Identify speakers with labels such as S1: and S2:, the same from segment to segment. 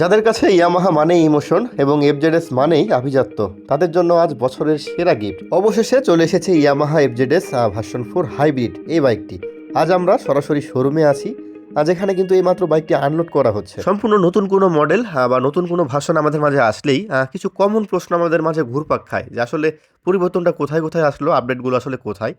S1: যাদের কাছে ইয়ামাহা মানেই ইমোশন এবং এফজেডএস মানেই আভিজাত্য, তাদের জন্য আজ বছরের সেরা গিফট। অবশেষে চলে এসেছে Yamaha FZS version four hybrid এই বাইকটি। আজ আমরা সরাসরি শোরুমে আছি। আজ এখানে কিন্তু এইমাত্র বাইকটি আনলোড করা হচ্ছে। সম্পূর্ণ নতুন কোনো মডেল বা নতুন কোনো ভার্সন আমাদের মাঝে আসলেই কিছু কমন প্রশ্ন আমাদের মাঝে ঘুরপাক খায়, যে আসলে পরিবর্তনটা কোথায় কোথায় আসলো আপডেটগুলো আসলে কোথায়?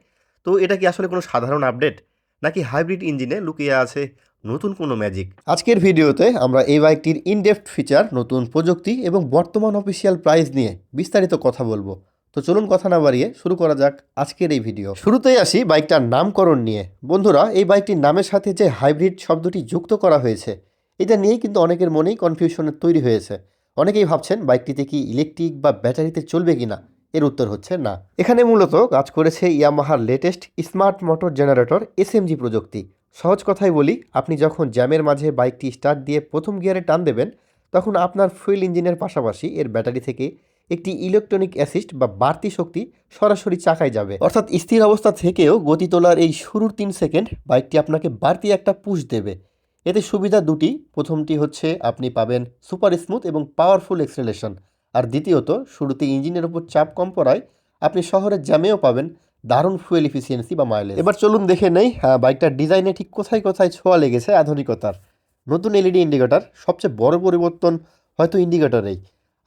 S1: তো এটা কি আসলে কোনো সাধারণ আপডেট নাকি হাইব্রিড ইঞ্জিনে লুকিয়ে আছে নতুন কোনো ম্যাজিক? আজকের ভিডিওতে আমরা এই বাইকটির ইনডেপথ ফিচার নতুন প্রযুক্তি এবং বর্তমান অফিসিয়াল প্রাইস নিয়ে বিস্তারিত কথা বলব। তো চলুন কথা না বাড়িয়ে শুরু করা যাক আজকের এই ভিডিও। শুরুতেই আসি বাইকটার নামকরণ নিয়ে। বন্ধুরা, এই বাইকটির নামের সাথে যে হাইব্রিড শব্দটি যুক্ত করা হয়েছে, এটা নিয়েই কিন্তু অনেকের মনেই কনফিউশনের তৈরি হয়েছে। অনেকেই ভাবছেন বাইকটিতে কি ইলেকট্রিক বা ব্যাটারিতে চলবে কিনা। এর উত্তর হচ্ছে না। এখানে মূলত কাজ করেছে ইয়ামাহার latest smart motor generator SMG প্রযুক্তি। সহজ কথাই বলি, আপনি যখন জ্যামের মাঝে বাইকটি স্টার্ট দিয়ে প্রথম গিয়ারে টান দেবেন, তখন আপনার ফুয়েল ইঞ্জিনের পাশাপাশি এর ব্যাটারি থেকে একটি ইলেকট্রনিক অ্যাসিস্ট বা বাড়তি শক্তি সরাসরি চাকায় যাবে। অর্থাৎ স্থির অবস্থা থেকেও গতি তোলার এই শুরুর তিন সেকেন্ড বাইকটি আপনাকে বাড়তি একটা পুশ দেবে। এতে সুবিধা দুটি, প্রথমটি হচ্ছে আপনি পাবেন সুপার স্মুথ এবং পাওয়ারফুল এক্সেলেশন। আর দ্বিতীয়ত শুরুতে ইঞ্জিনের উপর চাপ কম পড়ায় আপনি শহরের জ্যামেও পাবেন দারুণ ফুয়েল ইফিসিয়েন্সি বা মাইলেজ এবার চলুন দেখে নেই হ্যাঁ, বাইকটার ডিজাইনে ঠিক কোথায় কোথায় ছোঁয়া লেগেছে আধুনিকতার। নতুন এলইডি ইন্ডিকেটার সবচেয়ে বড় পরিবর্তন হয়তো ইন্ডিকেটরেই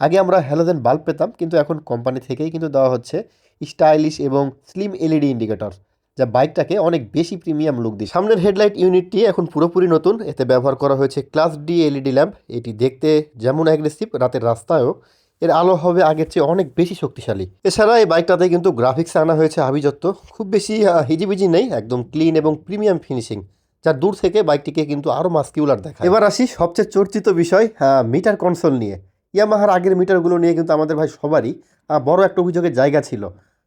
S1: আগে আমরা হ্যালোজেন বাল্ব পেতাম কিন্তু এখন কোম্পানি থেকেই কিন্তু দেওয়া হচ্ছে স্টাইলিশ এবং স্লিম এলইডি ইন্ডিকেটর যা বাইকটাকে অনেক বেশি প্রিমিয়াম লুক দিচ্ছে। সামনের হেডলাইট ইউনিটটি এখন পুরোপুরি নতুন এতে ব্যবহার করা হয়েছে ক্লাস ডি এলইডি ল্যাম্প এটি দেখতে যেমন অ্যাগ্রেসিভ রাতের রাস্তায়ও এর আলো হবে আগের চেয়ে অনেক বেশি শক্তিশালী। এছাড়া এই বাইকটাতে কিন্তু গ্রাফিক্স আনা হয়েছে আভিজাত্য খুব বেশি হিজিবিজি নেই, একদম ক্লিন এবং প্রিমিয়াম ফিনিশিং যা দূর থেকে বাইকটিকে কিন্তু আরও মাস্কিউলার দেখায়। এবার আসি সবচেয়ে চর্চিত বিষয় মিটার কনসোল নিয়ে। ইয়ামাহার আগের মিটারগুলো নিয়ে কিন্তু আমাদের ভাই সবারই বড় একটা অভিযোগের জায়গা ছিল।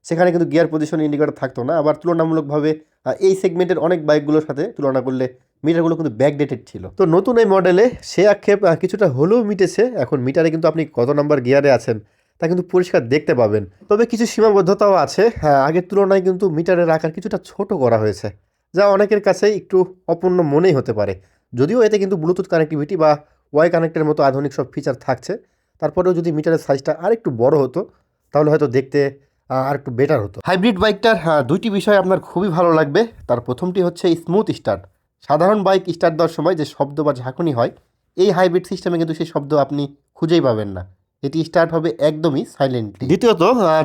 S1: সেখানে কিন্তু গিয়ার পজিশন ইন্ডিকেটর থাকতো না। আবার তুলনামূলকভাবে এই সেগমেন্টের অনেক বাইকগুলোর সাথে তুলনা করলে মিটারগুলো কিন্তু ব্যাকডেটেড ছিল। তো নতুন এই মডেলে সে আক্ষেপ কিছুটা হলেও মিটেছে। এখন মিটারে কিন্তু আপনি কত নাম্বার গিয়ারে আছেন তা কিন্তু পরিষ্কার দেখতে পাবেন। তবে কিছু সীমাবদ্ধতাও আছে। হ্যাঁ আগের তুলনায় কিন্তু মিটারের আকার কিছুটা ছোট করা হয়েছে, যা অনেকের কাছে একটু অপূর্ণ মনেই হতে পারে। যদিও এতে কিন্তু ব্লুটুথ কানেক্টিভিটি বা ওয়াই কানেক্টের মতো আধুনিক সব ফিচার থাকছে। তারপরেও যদি মিটারের সাইজটা আরেকটু বড় হতো, তাহলে হয়তো দেখতে আর একটু বেটার হতো। হাইব্রিড বাইকটার দুইটি বিষয় আপনার খুবই ভালো লাগবে। তার প্রথমটি হচ্ছে স্মুথ স্টার্ট সাধারণ বাইক স্টার্ট দেওয়ার সময় যে শব্দ বা ঝাঁকুনি হয় এই হাইব্রিড সিস্টেমে কিন্তু সেই শব্দ আপনি খুঁজেই পাবেন না। এটি স্টার্ট হবে একদমই সাইলেন্টলি দ্বিতীয়ত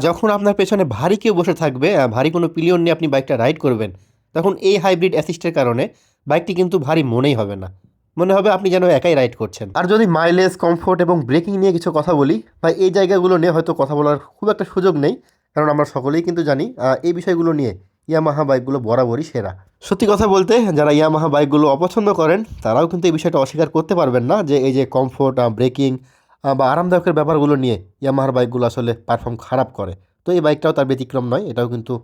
S1: যখন আপনার পেছনে ভারী কেউ বসে থাকবে ভারী কোনো পিলিয়ন নিয়ে আপনি বাইকটা রাইড করবেন তখন এই হাইব্রিড অ্যাসিস্টের কারণে বাইকটি কিন্তু ভারী মনেই হবে না। মনে হবে আপনি যেন একাই রাইড করছেন। আর যদি মাইলেজ কমফোর্ট এবং ব্রেকিং নিয়ে কিছু কথা বলি বা এই জায়গাগুলো নিয়ে হয়তো কথা বলার খুব একটা সুযোগ নেই কারণ আমরা সকলেই কিন্তু জানি এই বিষয়গুলো নিয়ে ইয়ামাহা বাইকগুলো বরাবরই সেরা। সত্যি কথা বলতে, যারা ইয়ামাহা বাইকগুলো অপছন্দ করেন, তারাও কিন্তু এই বিষয়টা অস্বীকার করতে পারবেন না যে এই যে কমফোর্ট ব্রেকিং বা আরামদায়কের ব্যাপারগুলো নিয়ে ইয়ামাহার বাইকগুলো আসলে পারফর্ম খারাপ করে। তো এই বাইকটাও তার ব্যতিক্রম নয়, এটাও কিন্তু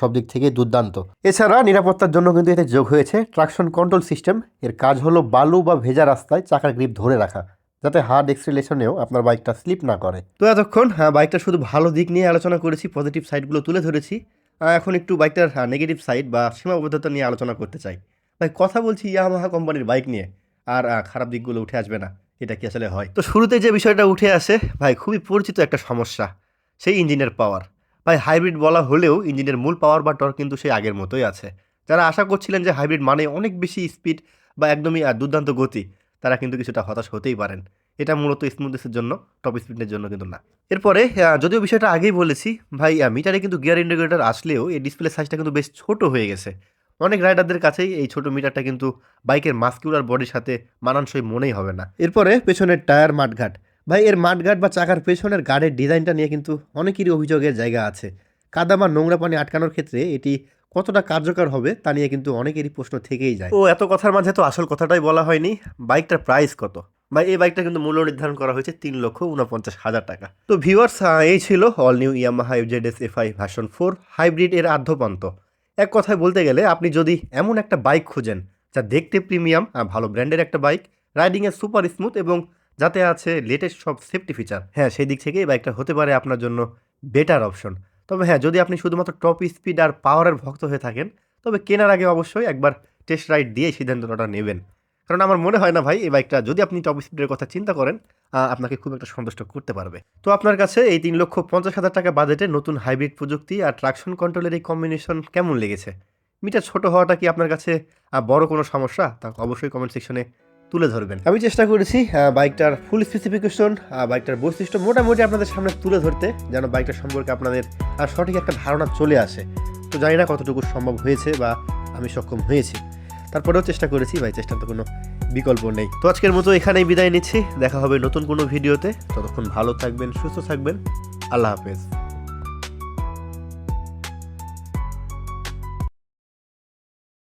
S1: সব দিক থেকে দুর্দান্ত। এছাড়া নিরাপত্তার জন্য কিন্তু এতে যোগ হয়েছে ট্রাকশন কন্ট্রোল সিস্টেম এর কাজ হলো বালু বা ভেজা রাস্তায় চাকার গ্রিপ ধরে রাখা, যাতে হার্ড এক্সিলেশনেও আপনার বাইকটা স্লিপ না করে। তো এতক্ষণ হ্যাঁ বাইকটা শুধু ভালো দিক নিয়ে আলোচনা করেছি পজিটিভ সাইডগুলো তুলে ধরেছি। এখন একটু বাইকটার নেগেটিভ সাইড বা সীমাবদ্ধতা নিয়ে আলোচনা করতে চাই। ভাই, কথা বলছি ইয়ামাহা কোম্পানির বাইক নিয়ে, আর খারাপ দিকগুলো উঠে আসবে না, এটা কি আসলে হয়? তো শুরুতে যে বিষয়টা উঠে আসে, ভাই, খুবই পরিচিত একটা সমস্যা, সেই ইঞ্জিনের পাওয়ার ভাই হাইব্রিড বলা হলেও ইঞ্জিনের মূল পাওয়ার বা টর্ক কিন্তু সেই আগের মতোই আছে। যারা আশা করছিলেন যে হাইব্রিড মানে অনেক বেশি স্পিড বা একদমই দুর্দান্ত গতি, তারা কিন্তু কিছুটা হতাশ হতেই পারেন। এটা মূলত স্মুথনেসের জন্য টপ স্পিডের জন্য কিন্তু না। এরপরে যদিও বিষয়টা আগেই বলেছি, ভাই মিটারে কিন্তু গিয়ার ইন্ডিকেটর আসলেও এই ডিসপ্লে সাইজটা কিন্তু বেশ ছোট হয়ে গেছে। অনেক রাইডারদের কাছেই এই ছোট মিটারটা কিন্তু বাইকের মাস্কিউলার বডির সাথে মানানসই মনেই হবে না। এরপরে, পেছনের টায়ার মাঠঘাট। ভাই, এর মাঠঘাট বা চাকার পেছনের গার্ডের ডিজাইনটা নিয়ে কিন্তু অনেকেরই অভিযোগের জায়গা আছে। কাদা বা নোংরা পানি আটকানোর ক্ষেত্রে এটি কতটা কার্যকর হবে তা নিয়ে কিন্তু অনেকেরই প্রশ্ন থেকেই যায়। ও, এত কথার মাঝে তো আসল কথাটাই বলা হয়নি। বাইকটার প্রাইস কত? ভাই এই বাইকটা কিন্তু মূল্য নির্ধারণ করা হয়েছে তিন লক্ষ উনপঞ্চাশ হাজার টাকা। তো ভিউয়ার্স এই ছিল all new Yamaha UZ S F I version four hybrid এর আদ্যপান্ত এক কথায় বলতে গেলে, আপনি যদি এমন একটা বাইক খুঁজেন, যা দেখতে প্রিমিয়াম আর ভালো ব্র্যান্ডের একটা বাইক রাইডিংয়ে সুপার স্মুথ এবং যাতে আছে লেটেস্ট সব সেফটি ফিচার হ্যাঁ সেই দিক থেকে এই বাইকটা হতে পারে আপনার জন্য বেটার অপশন তবে হ্যাঁ যদি আপনি শুধুমাত্র টপ স্পিড আর পাওয়ারের ভক্ত হয়ে থাকেন, তবে কেনার আগে অবশ্যই একবার টেস্ট রাইড দিয়ে সিদ্ধান্তটা নেবেন। কারণ আমার মনে হয় না ভাই, এই বাইকটা যদি আপনি টপ স্পিডের কথা চিন্তা করেন আপনাকে খুব একটা সন্তুষ্ট করতে পারবে। তো আপনার কাছে এই তিন লক্ষ পঞ্চাশ হাজার টাকা বাজেটে নতুন হাইব্রিড প্রযুক্তি আর ট্রাকশন কন্ট্রোলের এই কম্বিনেশন কেমন লেগেছে? মিটার ছোট হওয়াটা কি আপনার কাছে বড় কোনো সমস্যা? তা অবশ্যই কমেন্ট সেকশনে তুলে ধরবেন। আমি চেষ্টা করেছি বাইকটার ফুল স্পেসিফিকেশন বাইকটার বৈশিষ্ট্য মোটামুটি আপনাদের সামনে তুলে ধরতে, যেন বাইকটা সম্পর্কে আপনাদের সঠিক একটা ধারণা চলে আসে। তো জানি না কতটুকু সম্ভব হয়েছে বা আমি সক্ষম হয়েছি। তারপরেও চেষ্টা করেছি, ভাই, চেষ্টার তো কোনো বিকল্প নেই। তো আজকের মতো এখানেই বিদায় নিচ্ছি। দেখা হবে নতুন কোনো ভিডিওতে। ততক্ষণ ভালো থাকবেন, সুস্থ থাকবেন। আল্লাহ হাফেজ।